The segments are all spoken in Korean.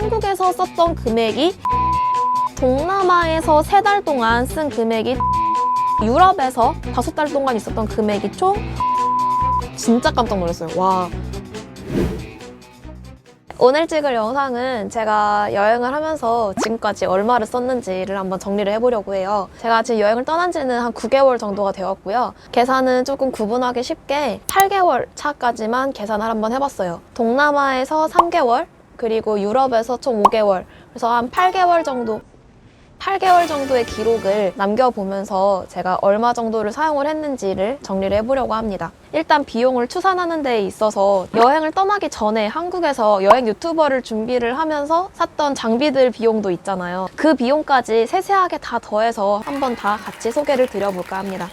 한국에서 썼던 금액이 동남아에서 세 달 동안 쓴 금액이 유럽에서 다섯 달 동안 있었던 금액이 총 진짜 깜짝 놀랐어요. 와. 오늘 찍을 영상은 제가 여행을 하면서 지금까지 얼마를 썼는지를 한번 정리를 해보려고 해요. 제가 지금 여행을 떠난 지는 한 9개월 정도가 되었고요. 계산은 조금 구분하기 쉽게 8개월 차까지만 계산을 한번 해봤어요. 동남아에서 3개월, 그리고 유럽에서 총 5개월. 그래서 한 8개월 정도 8개월 정도의 기록을 남겨보면서 제가 얼마 정도를 사용을 했는지를 정리를 해보려고 합니다. 일단 비용을 추산하는 데 있어서 여행을 떠나기 전에 한국에서 여행 유튜버를 준비를 하면서 샀던 장비들 비용도 있잖아요. 그 비용까지 세세하게 다 더해서 한번 다 같이 소개를 드려볼까 합니다.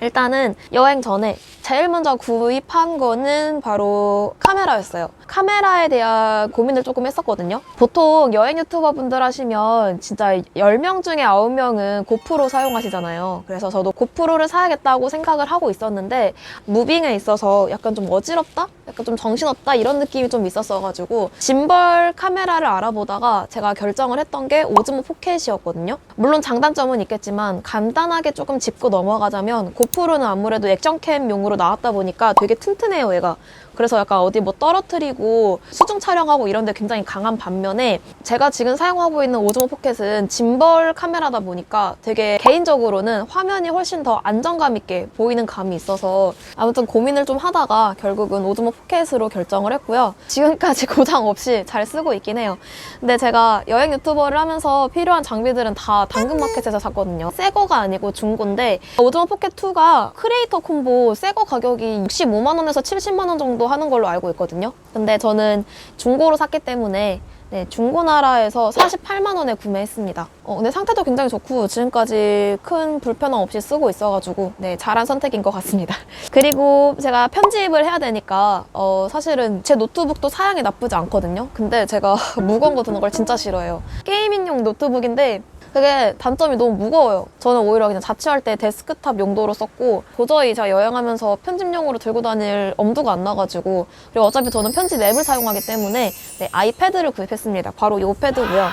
일단은 여행 전에 제일 먼저 구입한 거는 바로 카메라였어요. 카메라에 대한 고민을 조금 했었거든요. 보통 여행 유튜버 분들 하시면 진짜 10명 중에 9명은 고프로 사용하시잖아요. 그래서 저도 고프로를 사야겠다고 생각을 하고 있었는데 무빙에 있어서 약간 좀 어지럽다? 약간 좀 정신없다? 이런 느낌이 좀 있었어가지고 짐벌 카메라를 알아보다가 제가 결정을 했던 게 오즈모 포켓이었거든요. 물론 장단점은 있겠지만 간단하게 조금 짚고 넘어가자면 고프로는 아무래도 액션캠용으로 나왔다 보니까 되게 튼튼해요, 얘가. 그래서 약간 어디 뭐 떨어뜨리고 수중 촬영하고 이런 데 굉장히 강한 반면에 제가 지금 사용하고 있는 오즈모 포켓은 짐벌 카메라다 보니까 되게 개인적으로는 화면이 훨씬 더 안정감 있게 보이는 감이 있어서 아무튼 고민을 좀 하다가 결국은 오즈모 포켓으로 결정을 했고요. 지금까지 고장 없이 잘 쓰고 있긴 해요. 근데 제가 여행 유튜버를 하면서 필요한 장비들은 다 당근마켓에서 샀거든요. 새 거가 아니고 중고인데 오즈모 포켓 2가 크리에이터 콤보 새거 가격이 65만 원에서 70만 원 정도 하는 걸로 알고 있거든요. 근데 저는 중고로 샀기 때문에 네, 중고나라에서 48만 원에 구매했습니다. 어, 근데 상태도 굉장히 좋고 지금까지 큰 불편함 없이 쓰고 있어가지고 네, 잘한 선택인 것 같습니다. 그리고 제가 편집을 해야 되니까 어, 사실은 제 노트북도 사양이 나쁘지 않거든요. 근데 제가 무거운 거 드는 걸 진짜 싫어해요. 게이밍용 노트북인데 그게 단점이 너무 무거워요. 저는 오히려 그냥 자취할 때 데스크탑 용도로 썼고 도저히 제가 여행하면서 편집용으로 들고 다닐 엄두가 안 나가지고 그리고 어차피 저는 편집 앱을 사용하기 때문에 네, 아이패드를 구입했습니다. 바로 이 패드고요.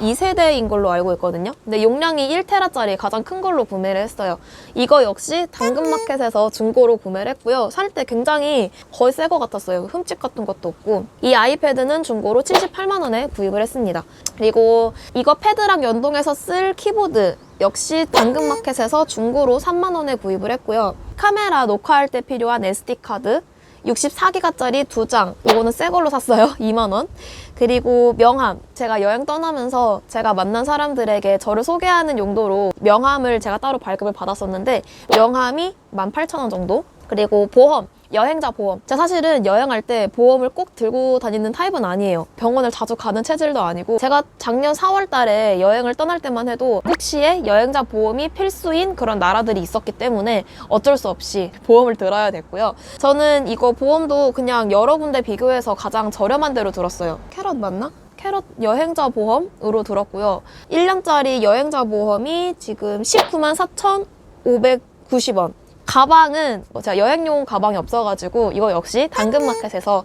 2세대인 걸로 알고 있거든요. 근데 용량이 1테라짜리 가장 큰 걸로 구매를 했어요. 이거 역시 당근마켓에서 중고로 구매를 했고요. 살 때 굉장히 거의 새 거 같았어요. 흠집 같은 것도 없고. 이 아이패드는 중고로 78만 원에 구입을 했습니다. 그리고 이거 패드랑 연동해서 쓸 키보드 역시 당근마켓에서 중고로 3만 원에 구입을 했고요. 카메라 녹화할 때 필요한 SD카드 64기가짜리 두 장. 이거는 새 걸로 샀어요. 2만 원. 그리고 명함. 제가 여행 떠나면서 제가 만난 사람들에게 저를 소개하는 용도로 명함을 제가 따로 발급을 받았었는데 명함이 18,000원 정도. 그리고 보험. 여행자 보험. 제가 사실은 여행할 때 보험을 꼭 들고 다니는 타입은 아니에요. 병원을 자주 가는 체질도 아니고 제가 작년 4월 달에 여행을 떠날 때만 해도 혹시에 여행자 보험이 필수인 그런 나라들이 있었기 때문에 어쩔 수 없이 보험을 들어야 됐고요. 저는 이거 보험도 그냥 여러 군데 비교해서 가장 저렴한 데로 들었어요. 캐럿 맞나? 캐럿 여행자 보험으로 들었고요. 1년짜리 여행자 보험이 지금 19만 4,590원. 가방은 뭐 제가 여행용 가방이 없어가지고 이거 역시 당근마켓에서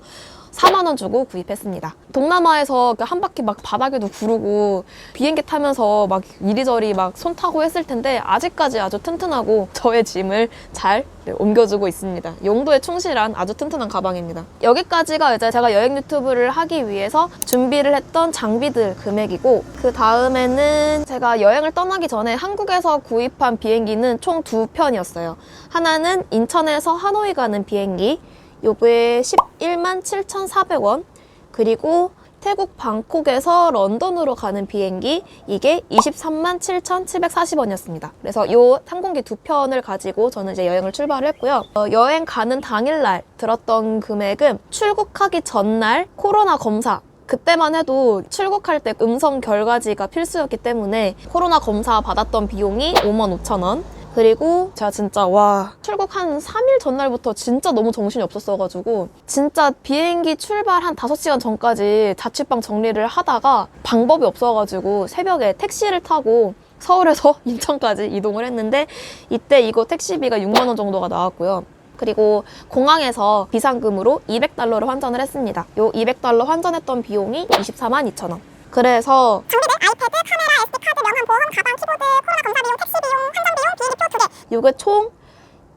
4만 원 주고 구입했습니다. 동남아에서 그한 바퀴 막 바닥에도 구르고 비행기 타면서 막 이리저리 막 손 타고 했을 텐데 아직까지 아주 튼튼하고 저의 짐을 잘 네, 옮겨주고 있습니다. 용도에 충실한 아주 튼튼한 가방입니다. 여기까지가 이제 제가 여행 유튜브를 하기 위해서 준비를 했던 장비들 금액이고 그 다음에는 제가 여행을 떠나기 전에 한국에서 구입한 비행기는 총 두 편이었어요. 하나는 인천에서 하노이 가는 비행기 요게 11만 7,400원. 그리고 태국 방콕에서 런던으로 가는 비행기 이게 23만 7,740원이었습니다. 그래서 요 항공기 두 편을 가지고 저는 이제 여행을 출발을 했고요. 어, 여행 가는 당일날 들었던 금액은 출국하기 전날 코로나 검사 그때만 해도 출국할 때 음성 결과지가 필수였기 때문에 코로나 검사 받았던 비용이 5만 5천 원. 그리고 제가 진짜 와 출국 한 3일 전날부터 진짜 너무 정신이 없었어가지고 진짜 비행기 출발 한 5시간 전까지 자취방 정리를 하다가 방법이 없어가지고 새벽에 택시를 타고 서울에서 인천까지 이동을 했는데 이때 이거 택시비가 6만 원 정도가 나왔고요. 그리고 공항에서 비상금으로 200달러를 환전을 했습니다. 요 200달러 환전했던 비용이 24만 2천 원. 그래서 장비들 아이패드, 카메라, SD카드, 명함, 보험, 가방, 키보드, 코로나 요게 총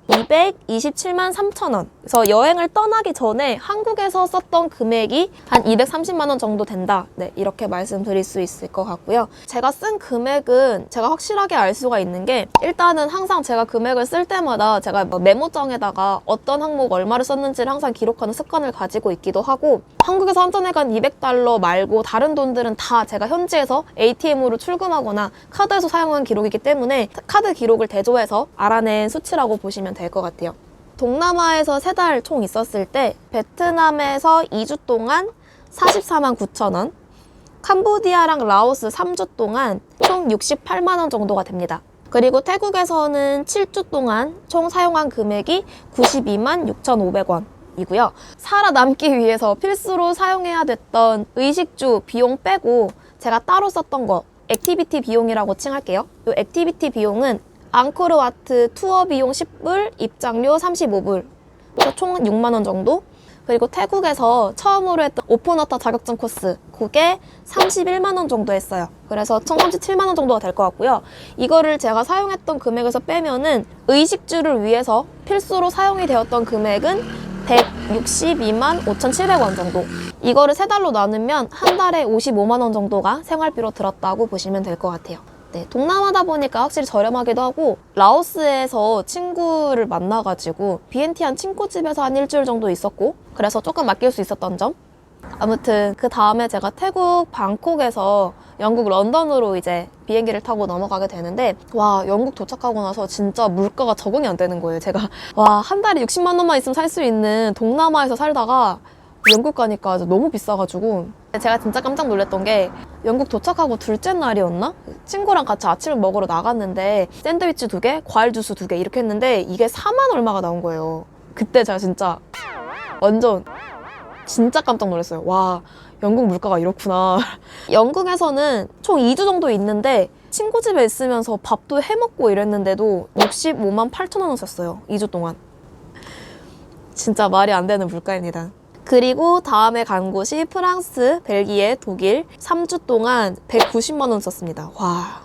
227만 3천 원. 그래서 여행을 떠나기 전에 한국에서 썼던 금액이 한 230만 원 정도 된다. 네, 이렇게 말씀드릴 수 있을 것 같고요. 제가 쓴 금액은 제가 확실하게 알 수가 있는 게 일단은 항상 제가 금액을 쓸 때마다 제가 뭐 메모장에다가 어떤 항목 얼마를 썼는지를 항상 기록하는 습관을 가지고 있기도 하고 한국에서 환전해간 200달러 말고 다른 돈들은 다 제가 현지에서 ATM으로 출금하거나 카드에서 사용한 기록이기 때문에 카드 기록을 대조해서 알아낸 수치라고 보시면 될 것 같아요. 동남아에서 세 달 총 있었을 때 베트남에서 2주 동안 44만 9천 원, 캄보디아랑 라오스 3주 동안 총 68만 원 정도가 됩니다. 그리고 태국에서는 7주 동안 총 사용한 금액이 92만 6,500원 이고요. 살아남기 위해서 필수로 사용해야 됐던 의식주 비용 빼고 제가 따로 썼던 거 액티비티 비용이라고 칭할게요. 이 액티비티 비용은 앙코르와트 투어 비용 10불, 입장료 35불, 그래서 총 6만 원 정도. 그리고 태국에서 처음으로 했던 오픈워터 자격증 코스 그게 31만 원 정도 했어요. 그래서 총 37만 원 정도가 될 것 같고요. 이거를 제가 사용했던 금액에서 빼면은 의식주를 위해서 필수로 사용이 되었던 금액은 162만 5,700원 정도. 이거를 세 달로 나누면 한 달에 55만 원 정도가 생활비로 들었다고 보시면 될 것 같아요. 네, 동남아다 보니까 확실히 저렴하기도 하고 라오스에서 친구를 만나가지고 비엔티안 친구 집에서 한 일주일 정도 있었고 그래서 조금 맡길 수 있었던 점? 아무튼 그 다음에 제가 태국 방콕에서 영국 런던으로 이제 비행기를 타고 넘어가게 되는데 와 영국 도착하고 나서 진짜 물가가 적응이 안 되는 거예요 제가. 와 한 달에 60만 원만 있으면 살 수 있는 동남아에서 살다가 영국 가니까 너무 비싸가지고 제가 진짜 깜짝 놀랐던 게 영국 도착하고 둘째 날이었나? 친구랑 같이 아침을 먹으러 나갔는데 샌드위치 두 개, 과일 주스 두 개 이렇게 했는데 이게 4만 얼마가 나온 거예요. 그때 제가 진짜 완전 진짜 깜짝 놀랐어요. 와, 영국 물가가 이렇구나. 영국에서는 총 2주 정도 있는데 친구 집에 있으면서 밥도 해 먹고 이랬는데도 65만 8천 원을 썼어요. 2주 동안. 진짜 말이 안 되는 물가입니다. 그리고 다음에 간 곳이 프랑스, 벨기에, 독일 3주 동안 190만 원 썼습니다. 와.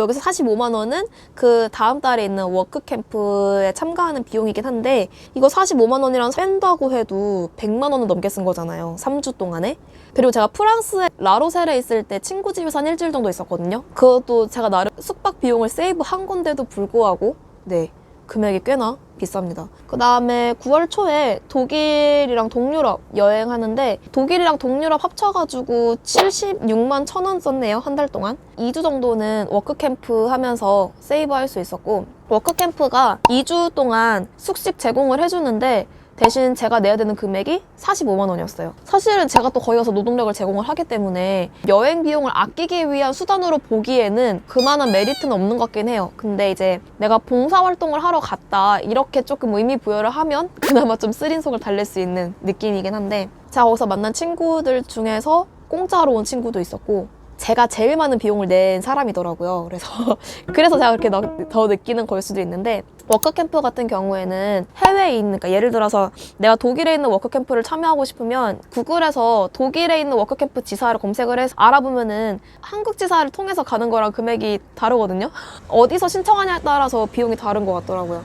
여기서 45만 원은 그 다음 달에 있는 워크 캠프에 참가하는 비용이긴 한데 이거 45만 원이랑 뺀다고 해도 100만 원은 넘게 쓴 거잖아요. 3주 동안에. 그리고 제가 프랑스에 라로셀에 있을 때 친구 집에서 한 일주일 정도 있었거든요. 그것도 제가 나름 숙박 비용을 세이브 한 건데도 불구하고 네. 금액이 꽤나 비쌉니다. 그 다음에 9월 초에 독일이랑 동유럽 여행하는데 독일이랑 동유럽 합쳐가지고 76만 천 원 썼네요. 한 달 동안. 2주 정도는 워크캠프 하면서 세이브 할 수 있었고 워크캠프가 2주 동안 숙식 제공을 해주는데 대신 제가 내야 되는 금액이 45만 원이었어요. 사실은 제가 또 거기 가서 노동력을 제공을 하기 때문에 여행 비용을 아끼기 위한 수단으로 보기에는 그만한 메리트는 없는 것 같긴 해요. 근데 이제 내가 봉사활동을 하러 갔다 이렇게 조금 의미 부여를 하면 그나마 좀 쓰린 속을 달랠 수 있는 느낌이긴 한데 제가 거기서 만난 친구들 중에서 공짜로 온 친구도 있었고 제가 제일 많은 비용을 낸 사람이더라고요. 그래서 그래서 제가 그렇게 너- 더 느끼는 걸 수도 있는데 워크캠프 같은 경우에는 해외에 있는 그러니까 예를 들어서 내가 독일에 있는 워크캠프를 참여하고 싶으면 구글에서 독일에 있는 워크캠프 지사를 검색을 해서 알아보면은 한국 지사를 통해서 가는 거랑 금액이 다르거든요. 어디서 신청하냐에 따라서 비용이 다른 것 같더라고요.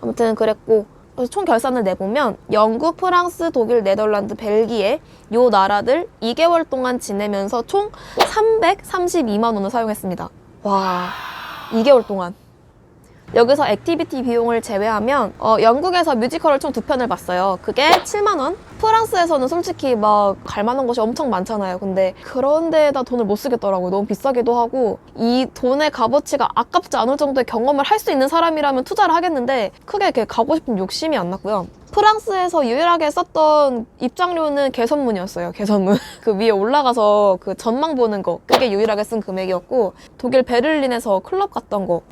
아무튼 그랬고 총 결산을 내보면 영국, 프랑스, 독일, 네덜란드, 벨기에 요 나라들 2개월 동안 지내면서 총 332만 원을 사용했습니다. 와, 2개월 동안. 여기서 액티비티 비용을 제외하면 어, 영국에서 뮤지컬을 총 두 편을 봤어요. 그게 7만 원. 프랑스에서는 솔직히 막 갈만한 곳이 엄청 많잖아요. 근데 그런 데에다 돈을 못 쓰겠더라고요. 너무 비싸기도 하고 이 돈의 값어치가 아깝지 않을 정도의 경험을 할 수 있는 사람이라면 투자를 하겠는데 크게 이렇게 가고 싶은 욕심이 안 났고요. 프랑스에서 유일하게 썼던 입장료는 개선문이었어요. 개선문. 그 위에 올라가서 그 전망 보는 거. 그게 유일하게 쓴 금액이었고 독일 베를린에서 클럽 갔던 거.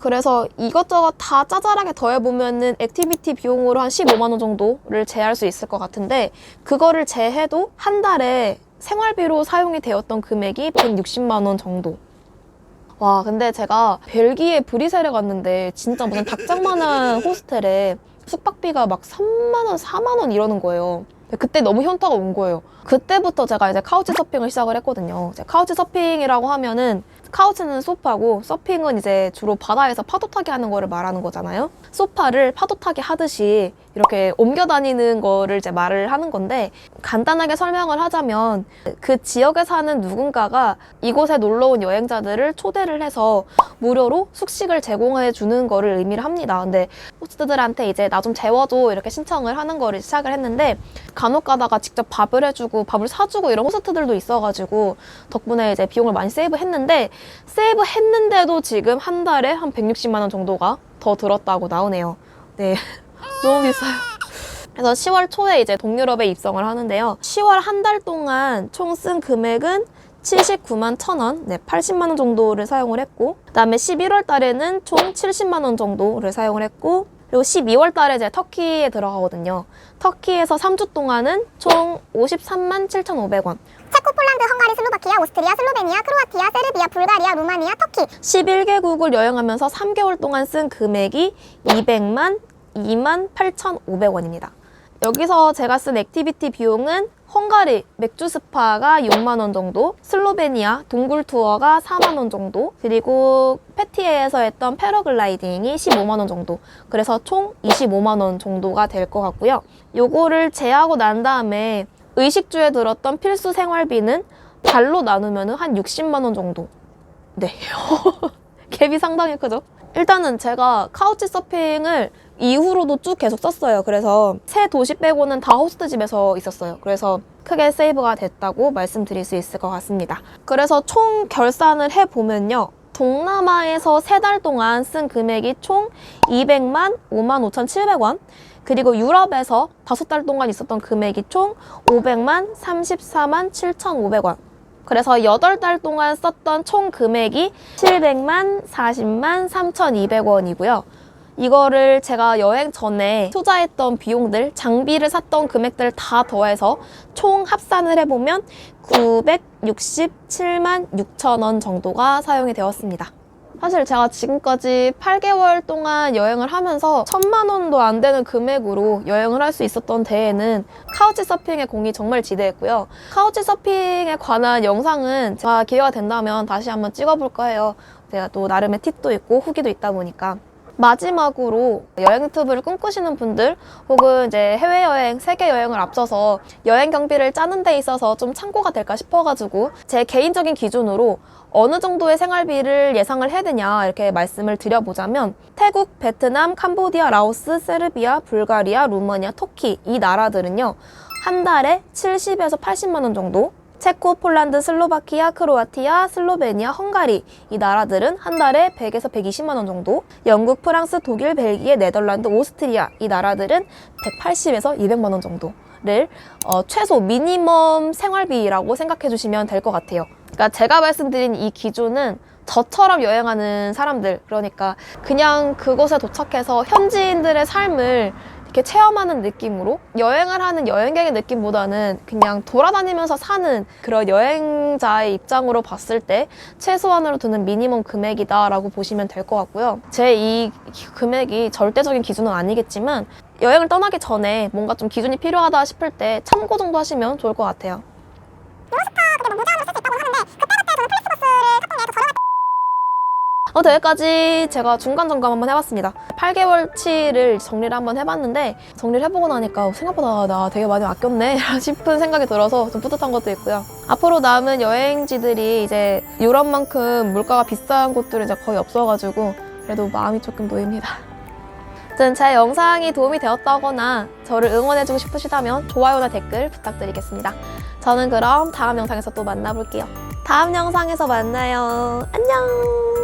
그래서 이것저것 다 짜잘하게 더해보면은 액티비티 비용으로 한 15만 원 정도를 제할 수 있을 것 같은데 그거를 제해도 한 달에 생활비로 사용이 되었던 금액이 160만 원 정도. 와 근데 제가 벨기에 브리셀에 갔는데 진짜 무슨 닭장만한 호스텔에 숙박비가 막 3만 원, 4만 원 이러는 거예요. 그때 너무 현타가 온 거예요. 그때부터 제가 이제 카우치 서핑을 시작을 했거든요. 카우치 서핑이라고 하면은 카우치는 소파고 서핑은 이제 주로 바다에서 파도 타기 하는 거를 말하는 거잖아요. 소파를 파도 타기 하듯이 이렇게 옮겨 다니는 거를 이제 말을 하는 건데 간단하게 설명을 하자면 그 지역에 사는 누군가가 이곳에 놀러 온 여행자들을 초대를 해서 무료로 숙식을 제공해 주는 거를 의미를 합니다. 근데 호스트들한테 이제 나 좀 재워줘 이렇게 신청을 하는 거를 시작을 했는데 간혹 가다가 직접 밥을 해주고 밥을 사주고 이런 호스트들도 있어가지고 덕분에 이제 비용을 많이 세이브 했는데 세이브 했는데도 지금 한 달에 한 160만 원 정도가 더 들었다고 나오네요. 네. 너무 비싸요. 그래서 10월 초에 이제 동유럽에 입성을 하는데요. 10월 한 달 동안 총 쓴 금액은 79만 1,000원, 네, 80만 원 정도를 사용을 했고, 그다음에 11월 달에는 총 70만 원 정도를 사용을 했고, 그리고 12월 달에 이제 터키에 들어가거든요. 터키에서 3주 동안은 총 53만 7,500원. 폴란드, 헝가리, 슬로바키아, 오스트리아, 슬로베니아, 크로아티아, 세르비아, 불가리아, 루마니아, 터키. 11개국을 여행하면서 3개월 동안 쓴 금액이 200만 2만 8,500원입니다. 여기서 제가 쓴 액티비티 비용은 헝가리 맥주 스파가 6만 원 정도, 슬로베니아 동굴 투어가 4만 원 정도, 그리고 페티에에서 했던 패러글라이딩이 15만 원 정도. 그래서 총 25만 원 정도가 될 것 같고요. 요거를 제하고 난 다음에 의식주에 들었던 필수 생활비는 달로 나누면 한 60만 원 정도. 네. 갭이 상당히 크죠? 일단은 제가 카우치 서핑을 이후로도 쭉 계속 썼어요. 그래서 새 도시 빼고는 다 호스트 집에서 있었어요. 그래서 크게 세이브가 됐다고 말씀드릴 수 있을 것 같습니다. 그래서 총 결산을 해보면요. 동남아에서 세 달 동안 쓴 금액이 총 200만 5만 5,700원. 그리고 유럽에서 다섯 달 동안 있었던 금액이 총 500만 34만 7,500원. 그래서 8달 동안 썼던 총 금액이 700만 40만 3,200원이고요. 이거를 제가 여행 전에 투자했던 비용들, 장비를 샀던 금액들 다 더해서 총 합산을 해보면 967만 6천 원 정도가 사용이 되었습니다. 사실 제가 지금까지 8개월 동안 여행을 하면서 천만 원도 안 되는 금액으로 여행을 할 수 있었던 데에는 카우치 서핑의 공이 정말 지대했고요. 카우치 서핑에 관한 영상은 제가 기회가 된다면 다시 한번 찍어볼 거예요. 제가 또 나름의 팁도 있고 후기도 있다 보니까. 마지막으로 여행 유튜브를 꿈꾸시는 분들 혹은 이제 해외여행, 세계 여행을 앞서서 여행 경비를 짜는 데 있어서 좀 참고가 될까 싶어가지고 제 개인적인 기준으로 어느 정도의 생활비를 예상을 해야 되냐 이렇게 말씀을 드려보자면 태국, 베트남, 캄보디아, 라오스, 세르비아, 불가리아, 루마니아, 터키 이 나라들은요 한 달에 70에서 80만 원 정도 체코, 폴란드, 슬로바키아, 크로아티아, 슬로베니아, 헝가리. 이 나라들은 한 달에 100에서 120만 원 정도. 영국, 프랑스, 독일, 벨기에, 네덜란드, 오스트리아. 이 나라들은 180에서 200만 원 정도를 어, 최소 미니멈 생활비라고 생각해 주시면 될 것 같아요. 그러니까 제가 말씀드린 이 기준은 저처럼 여행하는 사람들. 그러니까 그냥 그곳에 도착해서 현지인들의 삶을 이렇게 체험하는 느낌으로 여행을 하는 여행객의 느낌보다는 그냥 돌아다니면서 사는 그런 여행자의 입장으로 봤을 때 최소한으로 드는 미니멈 금액이다라고 보시면 될 것 같고요. 제 이 금액이 절대적인 기준은 아니겠지만 여행을 떠나기 전에 뭔가 좀 기준이 필요하다 싶을 때 참고 정도 하시면 좋을 것 같아요. 아무튼 여기까지 제가 중간 점검 한번 해봤습니다. 8개월치를 정리를 한번 해봤는데 정리를 해보고 나니까 생각보다 나 되게 많이 아꼈네 싶은 생각이 들어서 좀 뿌듯한 것도 있고요. 앞으로 남은 여행지들이 이제 유럽만큼 물가가 비싼 곳들은 이제 거의 없어가지고 그래도 마음이 조금 놓입니다. 아무튼 제 영상이 도움이 되었다거나 저를 응원해주고 싶으시다면 좋아요나 댓글 부탁드리겠습니다. 저는 그럼 다음 영상에서 또 만나볼게요. 다음 영상에서 만나요. 안녕!